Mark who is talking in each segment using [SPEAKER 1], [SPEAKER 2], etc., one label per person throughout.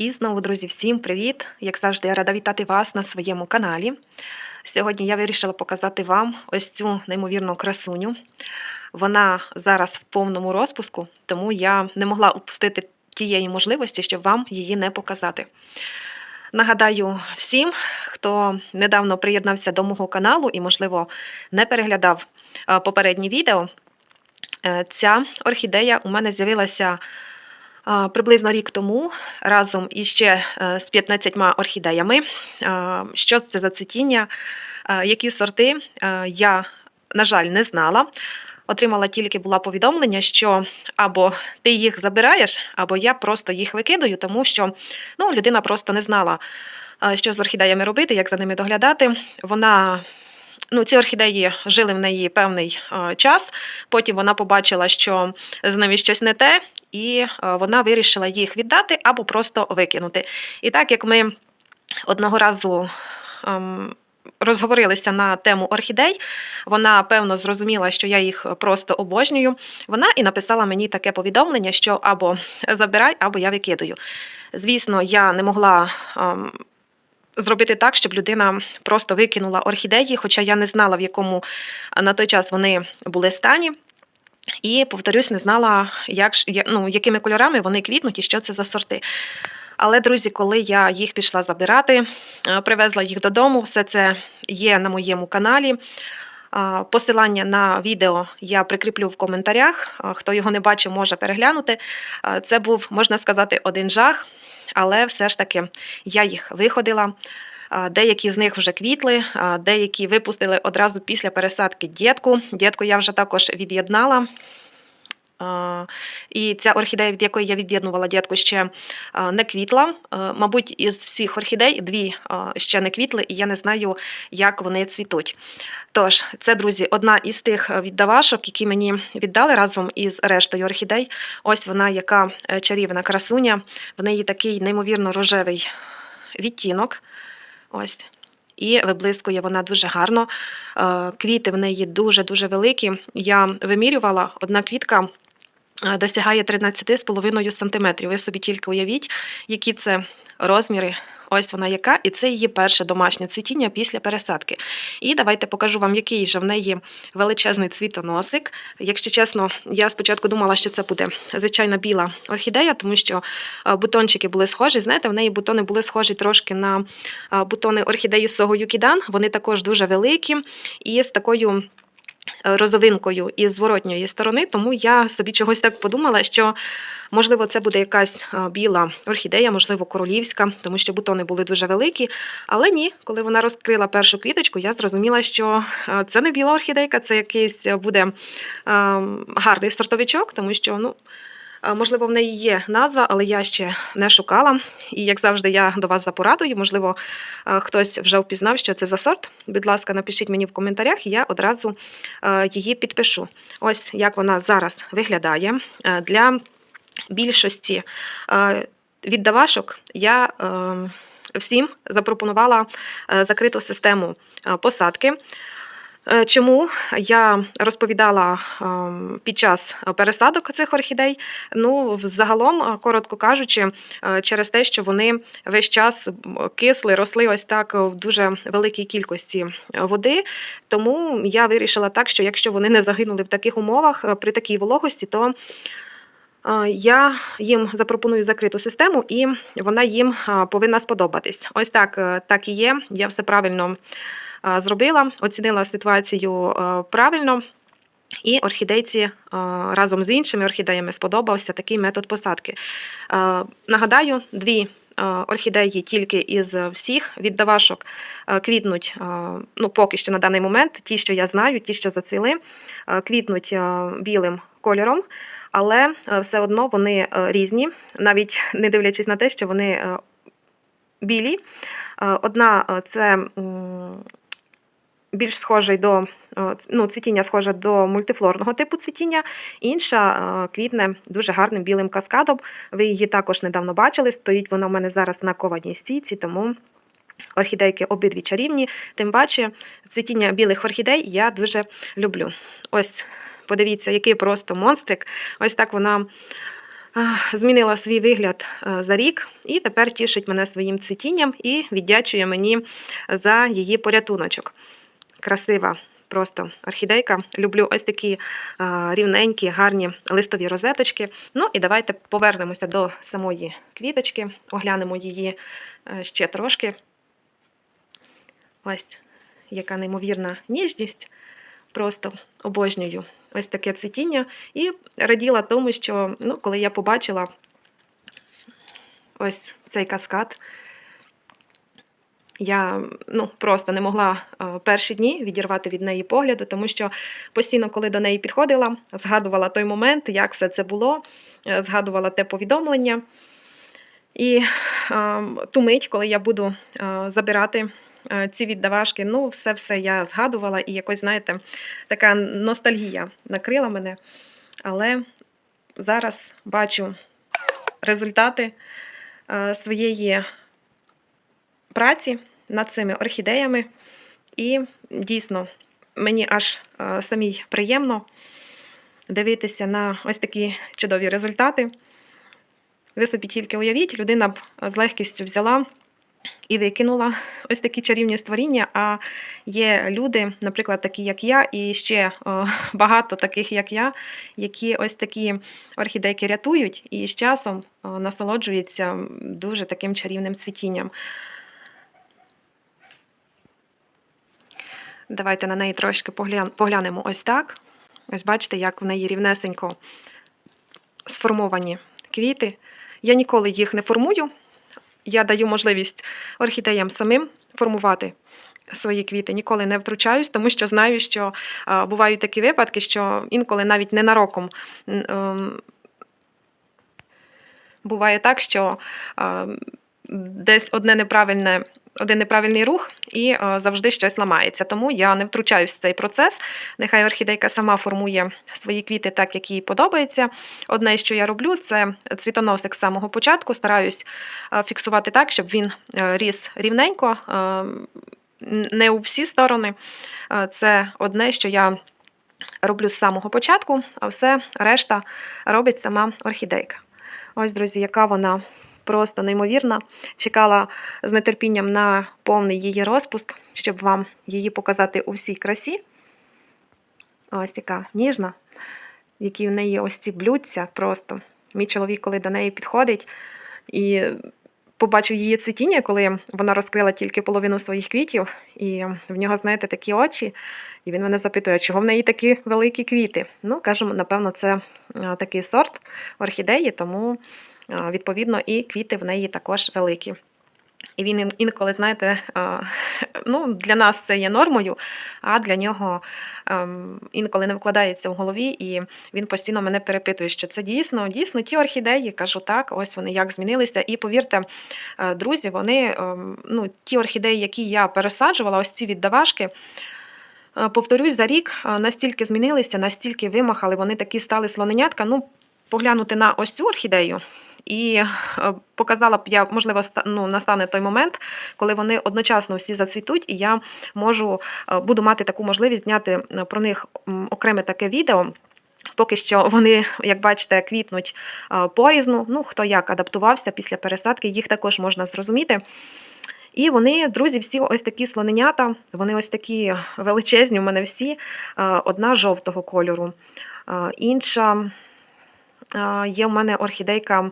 [SPEAKER 1] І знову, друзі, всім привіт! Як завжди, я рада вітати вас на своєму каналі. Сьогодні я вирішила показати вам ось цю неймовірну красуню. Вона зараз в повному розпуску, тому я не могла упустити тієї можливості, щоб вам її не показати. Нагадаю всім, хто недавно приєднався до мого каналу і, можливо, не переглядав е, попередні відео. Е, Ця орхідея у мене з'явилася приблизно рік тому разом іще е, з 15 орхідеями. Що це за цвітіння, які сорти, е, я, на жаль, не знала. Отримала тільки була повідомлення, що або ти їх забираєш, або я просто їх викидаю, тому що ну, людина просто не знала, що з орхідеями робити, як за ними доглядати. Вона ну, ці орхідеї жили в неї певний е, час. Потім вона побачила, що з ними щось не те, і е, вона вирішила їх віддати або просто викинути. І так як ми одного разу. ем, Розговорилися на тему орхідей, вона певно зрозуміла, що я їх просто обожнюю. Вона і написала мені таке повідомлення, що або забирай, або я викидаю. Звісно, я не могла ем, зробити так, щоб людина просто викинула орхідеї, хоча я не знала, в якому на той час вони були стані. І, повторюсь, не знала, як, ну, якими кольорами вони квітнуть і що це за сорти. Але, друзі, коли я їх пішла забирати, е, привезла їх додому, все це є на моєму каналі. Посилання на відео я прикріплю в коментарях. Хто його не бачив, може переглянути. Це був, можна сказати, один жах, але все ж таки я їх виходила. Деякі з них вже квітли, деякі випустили одразу після пересадки дітку. Дітку я вже також від'єднала. І ця орхідея, від якої я від'єднувала дітку, ще не квітла. Мабуть, із всіх орхідей дві ще не квітли, і я не знаю, як вони цвітуть. Тож, це, друзі, одна із тих е, віддавашок, які мені віддали разом із рештою орхідей. Ось вона, яка е, чарівна красуня. В неї такий неймовірно рожевий відтінок. Ось. І виблискує вона дуже гарно. Е, Квіти в неї дуже-дуже великі. Я вимірювала, одна квітка е, досягає 13,5 см. Ви собі тільки уявіть, які це розміри. Ось вона яка, і це її перше домашнє цвітіння після пересадки. І давайте покажу вам, який же в неї величезний цвітоносик. Якщо чесно, я спочатку думала, що це буде звичайна біла орхідея, тому що е, бутончики були схожі. Знаєте, в неї бутони були схожі трошки на е, бутони орхідеї Сого Юкідан. Вони також дуже великі і з такою. Розовинкою із зворотньої сторони, тому я собі чогось так подумала, що можливо це буде якась е, біла орхідея, можливо, королівська, тому що бутони були дуже великі. Але ні, коли вона розкрила першу квіточку, я зрозуміла, що е, це не біла орхідейка, це якийсь е, буде е, гарний сортовичок, тому що ну. Можливо, в неї є назва, але я ще не шукала. І як завжди, я до вас за порадою. Можливо, хтось вже впізнав, що це за сорт. Будь ласка, напишіть мені в коментарях, і я одразу її підпишу. Ось як вона зараз виглядає. Для більшості віддавашок я всім запропонувала закриту систему посадки. Е, Чому я розповідала ем, під час пересадок цих орхідей? Ну, загалом, е, коротко кажучи, е, через те, що вони весь час кисли, росли ось так в дуже великій кількості е, води. Тому я вирішила так, що якщо вони не загинули в таких умовах е, при такій вологості, то е, я їм запропоную закриту систему, і вона їм е, повинна сподобатись. Ось так, е, так і є. Я все правильно е, зробила, оцінила ситуацію е, правильно. І орхідейці е, разом з іншими орхідеями сподобався такий метод посадки. Е, Нагадаю, дві орхідеї тільки із всіх віддавашок квітнуть, ну поки що на даний момент, ті, що я знаю, ті, що зацвіли, квітнуть білим кольором, але все одно вони різні, навіть не дивлячись на те, що вони білі. Одна це більш схожий до е, ну, цвітіння схоже до мультифлорного типу цвітіння, інша е, квітне дуже гарним білим каскадом. Ви її також недавно бачили. Стоїть вона в мене зараз на кованій стійці, тому орхідейки обидві чарівні. Тим паче, цвітіння білих орхідей я дуже люблю. Ось, подивіться, який просто монстрик. Ось так вона змінила свій вигляд е, за рік і тепер тішить мене своїм цвітінням і віддячує мені за її порятуночок. Красива просто орхідейка. Люблю ось такі а, рівненькі, гарні листові розеточки. Ну і давайте повернемося до самої квіточки, оглянемо її е, ще трошки. Ось яка неймовірна ніжність. Просто обожнюю ось таке цвітіння. І раділа тому, що ну, коли я побачила ось цей каскад, я ну, просто не могла е, перші дні відірвати від неї погляду, тому що постійно, коли до неї підходила, згадувала той момент, як все це було, е, згадувала те повідомлення. І е, ту мить, коли я буду е, забирати е, ці віддавашки, ну, все-все я згадувала, і якось, знаєте, така ностальгія накрила мене. Але зараз бачу результати е, своєї праці над цими орхідеями. І дійсно мені аж е, самій приємно дивитися на ось такі чудові результати. Ви собі тільки уявіть, людина б з легкістю взяла і викинула ось такі чарівні створіння. А є люди, наприклад, такі, як я, і ще багато таких, як я, які ось такі орхідейки рятують і з часом насолоджуються дуже таким чарівним цвітінням. Давайте на неї трошки поглянемо ось так. Ось бачите, як в неї рівнесенько сформовані квіти. Я ніколи їх не формую. Я даю можливість орхідеям самим формувати свої квіти. Ніколи не втручаюсь, тому що знаю, що бувають такі випадки, що інколи навіть ненароком ем, буває так, що десь одне неправильне. Один неправильний рух і е, завжди щось ламається. Тому я не втручаюсь в цей процес. Нехай орхідейка сама формує свої квіти так, як їй подобається. Одне, що я роблю, це цвітоносик з самого початку. Стараюсь е, фіксувати так, щоб він е, ріс рівненько, не у всі сторони. Це одне, що я роблю з самого початку, а все решта робить сама орхідейка. Ось, друзі, яка вона просто неймовірна. Чекала з нетерпінням на повний її розпуск, щоб вам її показати у всій красі. Ось яка ніжна, які в неї ось ці блюдця просто. Мій чоловік, коли до неї підходить і побачив її цвітіння, коли вона розкрила тільки половину своїх квітів, і в нього, знаєте, такі очі. І він мене запитує, чого в неї такі великі квіти. Ну, кажемо, напевно, це такий сорт орхідеї, тому відповідно і квіти в неї також великі. І він інколи, знаєте, ну, для нас це є нормою, а для нього ем, інколи не вкладається в голові, і він постійно мене перепитує, що це дійсно, дійсно ті орхідеї. Кажу, так, ось вони як змінилися. І повірте, е, друзі, вони ем, ну, ті орхідеї, які я пересаджувала, ось ці віддавашки. е, Повторюсь, за рік е, настільки змінилися, настільки вимахали, вони такі стали слоненятка. Ну, поглянути на ось цю орхідею. І е, показала б я, можливо, ну, настане той момент, коли вони одночасно всі зацвітуть, і я можу е, буду мати таку можливість зняти е, про них окреме таке відео. Поки що вони, як бачите, квітнуть порізну. Ну, хто як адаптувався після пересадки, їх також можна зрозуміти. І вони, друзі, всі ось такі слоненята, вони ось такі величезні у мене всі. Одна жовтого кольору, інша є у мене орхідейка,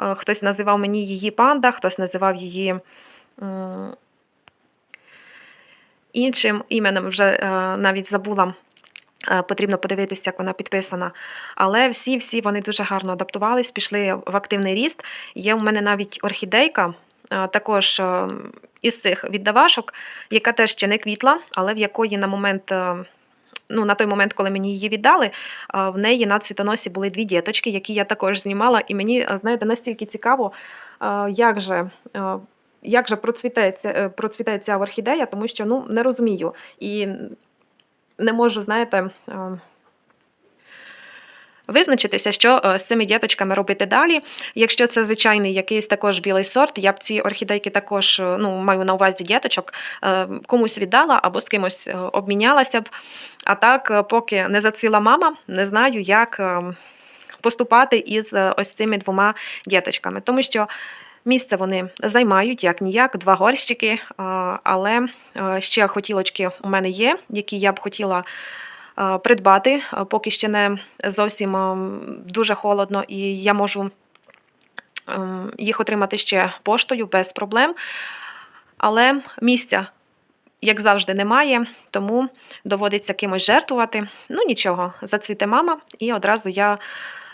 [SPEAKER 1] е, хтось називав мені її панда, хтось називав її іншим іменем, вже е, навіть забула. Е, Потрібно подивитися, як вона підписана. Але всі-всі вони дуже гарно адаптувались, пішли в активний ріст. Є у мене навіть орхідейка, також е, із цих віддавашок, яка теж ще не квітла, але в якої на момент. Ну, на той момент, коли мені її віддали, в неї на цвітоносі були дві діточки, які я також знімала. І мені, знаєте, настільки цікаво, як же, як же процвітається е, ця орхідея, тому що ну, не розумію. І не можу, знаєте, визначитися, що е, з цими діточками робити далі. Якщо це звичайний якийсь також білий сорт, я б ці орхідейки також е, ну, маю на увазі діточок, е, комусь віддала або з кимось обмінялася б. А так, поки не зацвіла мама, не знаю, як. поступати із ось цими двома діточками, тому що місце вони займають як ніяк, два горщики, але ще хотілочки у мене є, які я б хотіла придбати, е, поки ще не зовсім ем, дуже холодно, і я можу ем, їх отримати ще поштою без проблем. Але місця, як завжди, немає, тому доводиться кимось жертвувати. Ну нічого, зацвіте мама, і одразу я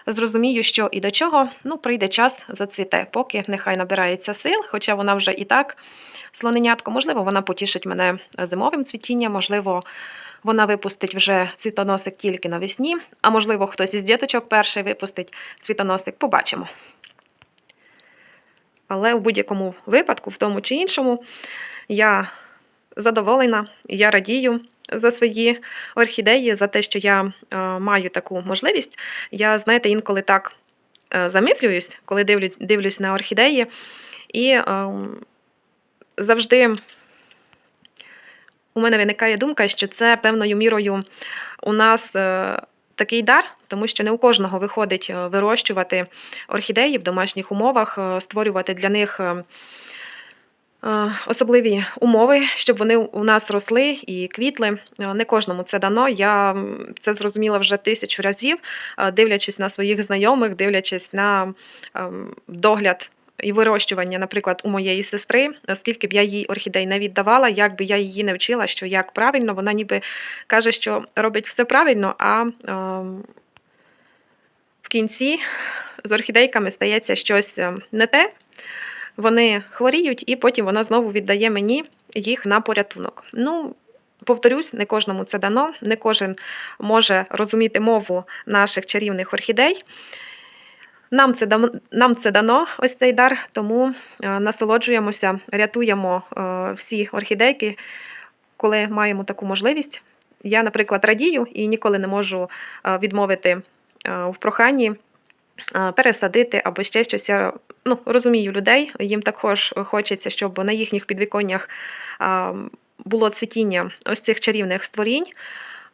[SPEAKER 1] зрозумію, що і до чого. Ну, прийде час, зацвіте, поки нехай набирається сил, хоча вона вже і так слоненятко. Можливо, вона потішить мене зимовим цвітінням, можливо. Вона випустить вже цвітоносик тільки навесні, а можливо, хтось із діточок перший випустить цвітоносик, побачимо. Але в будь-якому випадку, в тому чи іншому, я задоволена, я радію за свої орхідеї, за те, що я е, маю таку можливість. Я, знаєте, інколи так е, замислююсь, коли дивлю, дивлюсь на орхідеї, і е, завжди у мене виникає думка, що це певною мірою у нас. е, Такий дар, тому що не у кожного виходить е, вирощувати орхідеї в домашніх умовах, е, створювати для них особливі умови, щоб вони у нас росли і квітли. Не кожному це дано. Я це зрозуміла вже тисячу разів, дивлячись на своїх знайомих, дивлячись на ем, догляд. І вирощування, наприклад, у моєї сестри, скільки б я їй орхідей не віддавала, як би я її не вчила, що як правильно, вона ніби каже, що робить все правильно, а ем, в кінці з орхідейками стається щось е, не те. Вони хворіють, і потім вона знову віддає мені їх на порятунок. Ну, повторюсь, не кожному це дано, не кожен може розуміти мову наших чарівних орхідей. Нам це дано, нам це дано ось цей дар, тому е, насолоджуємося, рятуємо е, всі орхідейки, коли маємо таку можливість. Я, наприклад, радію і ніколи не можу е, відмовити в проханні пересадити або ще щось. Я ну, розумію людей, їм також хочеться, щоб на їхніх підвіконнях було цвітіння ось цих чарівних створінь.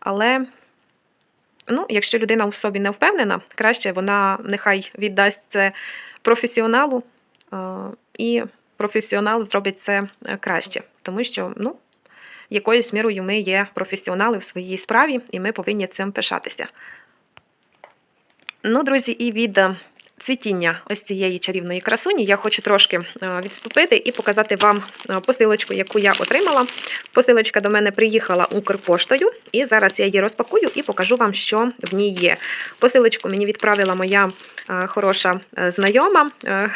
[SPEAKER 1] Але ну, якщо людина в собі не впевнена, краще вона нехай віддасть це професіоналу, е, і професіонал зробить це е, краще, тому що ну, якоюсь мірою ми є професіонали в своїй справі, і ми повинні цим пишатися. Ну, друзі, і від е, цвітіння ось цієї чарівної красуні я хочу трошки е, відступити і показати вам е, посилочку, яку я отримала. Посилочка до мене приїхала Укрпоштою, і зараз я її розпакую і покажу вам, що в ній є. Посилочку мені відправила моя е, хороша знайома,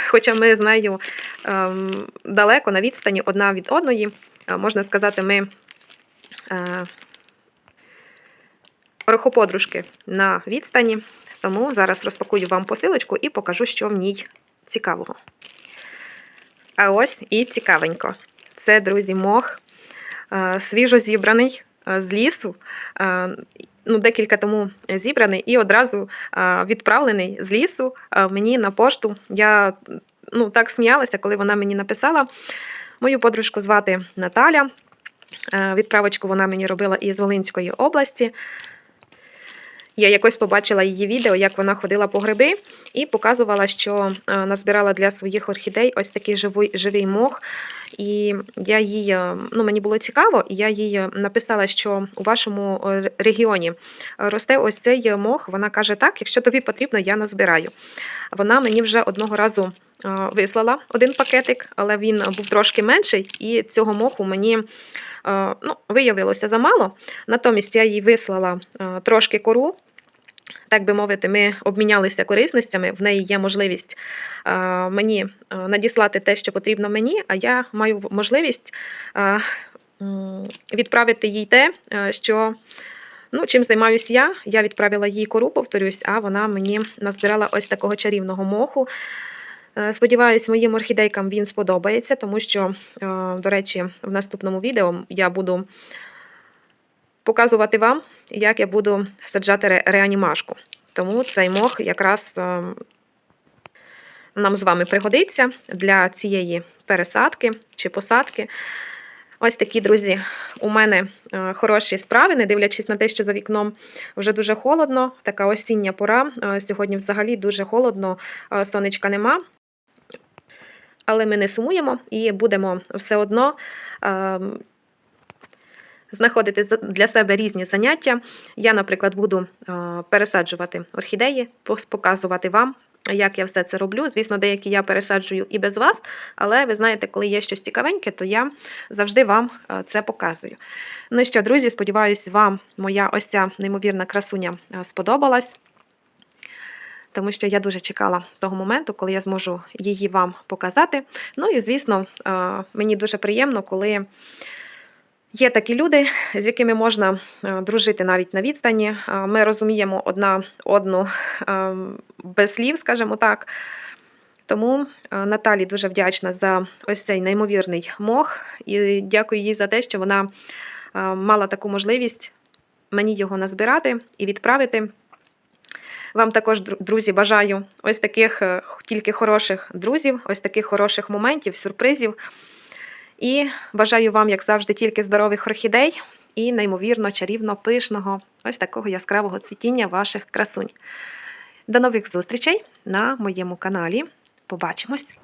[SPEAKER 1] хоча ми з нею ем, далеко на відстані одна від одної. Можна сказати, ми рухоподружки на відстані. Тому зараз розпакую вам посилочку і покажу, що в ній цікавого. А ось і цікавенько. Це, друзі, мох е, свіжо зібраний е, з лісу. е, Ну, декілька тому зібраний і одразу відправлений з лісу мені на пошту. Я ну, так сміялася, коли вона мені написала. Мою подружку звати Наталя. Відправочку вона мені робила із Волинської області. Я якось побачила її відео, як вона ходила по гриби, і показувала, що е, назбирала для своїх орхідей ось такий живий, живий мох. І я їй, е, ну, мені було цікаво, і я їй написала, що у вашому е, регіоні росте ось цей мох. Вона каже: так, якщо тобі потрібно, я назбираю. Вона мені вже одного разу е, вислала один пакетик, але він був трошки менший, і цього моху мені е, ну, виявилося замало. Натомість я їй вислала е, трошки кору. Так би мовити, ми обмінялися корисностями. В неї є можливість е, мені е, надіслати те, що потрібно мені, а я маю можливість е, відправити їй те, е, що ну, чим займаюся я. Я відправила їй кору, повторюсь, а вона мені назбирала ось такого чарівного моху. Е, Сподіваюсь, моїм орхідейкам він сподобається, тому що, е, до речі, в наступному відео я буду показувати вам, як я буду саджати ре- реанімашку. Тому цей мох якраз е, нам з вами пригодиться для цієї пересадки чи посадки. Ось такі, друзі, у мене хороші справи, не дивлячись на те, що за вікном вже дуже холодно, така осіння пора. Сьогодні взагалі дуже холодно, сонечка нема. Але ми не сумуємо і будемо все одно ем, знаходити для себе різні заняття. Я, наприклад, буду е, пересаджувати орхідеї, показувати вам, як я все це роблю. Звісно, деякі я пересаджую і без вас, але ви знаєте, коли є щось цікавеньке, то я завжди вам е, це показую. Ну що, друзі, сподіваюсь, вам моя ось ця неймовірна красуня е, сподобалась. Тому що я дуже чекала того моменту, коли я зможу її вам показати. Ну і звісно, е, мені дуже приємно, коли є такі люди, з якими можна е, дружити навіть на відстані. Е, Ми розуміємо одна одну без слів, скажімо так. Тому Наталі дуже вдячна за ось цей неймовірний мох і дякую їй за те, що вона мала таку можливість мені його назбирати і відправити. Вам також, друзі, бажаю ось таких е, тільки хороших друзів, ось таких хороших моментів, сюрпризів. І бажаю вам, як завжди, тільки здорових орхідей і неймовірно чарівно пишного, ось такого яскравого цвітіння ваших красунь. До нових зустрічей на моєму каналі. Побачимось!